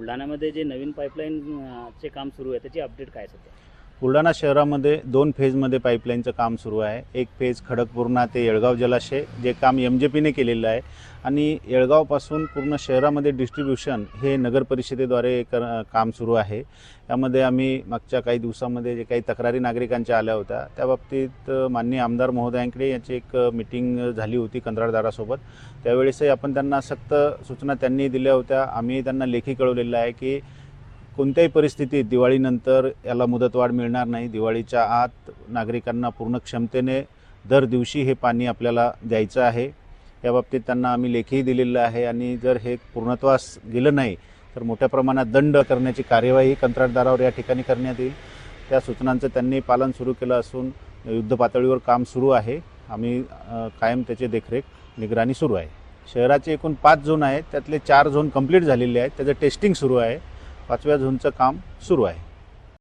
बुलढाण्यामध्ये जे नवीन पाईपलाईन चे काम सुरू आहे त्याची अपडेट काय सध्या? बुलढाणा शहरामध्ये दोन फेजमध्ये पाईपलाईनचं काम सुरू आहे. एक फेज खडकपूर्णा ते येळगाव जलाशय जे काम एम जे पीने केलेलं आहे. आणि येळगावपासून पूर्ण शहरामध्ये डिस्ट्रीब्युशन हे नगर परिषदेद्वारे कर काम सुरू आहे. त्यामध्ये आम्ही मागच्या काही दिवसामध्ये जे काही तक्रारी नागरिकांच्या आल्या होत्या त्या बाबतीत माननीय आमदार महोदयांकडे याची एक मिटिंग झाली होती कंत्राटदारासोबत. त्यावेळेसही आपण त्यांना सक्त सूचना त्यांनी दिल्या होत्या. आम्ही त्यांना लेखी कळवलेलं आहे की कोणत्याही परिस्थितीत दिवाळीनंतर याला मुदतवाढ मिळणार नाही. दिवाळीच्या आत नागरिकांना पूर्ण क्षमतेने दर दिवशी हे पाणी आपल्याला द्यायचं आहे. या बाबतीत त्यांना आम्ही लेखीही दिलेलं आहे आणि जर हे पूर्णत्वास गेलं नाही तर मोठ्या प्रमाणात दंड करण्याची कार्यवाही कंत्राटदारावर या ठिकाणी करण्यात येईल. त्या सूचनांचं त्यांनी पालन सुरू केलं असून युद्ध पातळीवर काम सुरू आहे. आम्ही कायम त्याची देखरेख निगराणी सुरू आहे. शहराचे एकूण पाच झोन आहेत. त्यातले चार झोन कंप्लीट झालेले आहेत. त्याचं टेस्टिंग सुरू आहे. पाचव्या झोनचं काम सुरू आहे.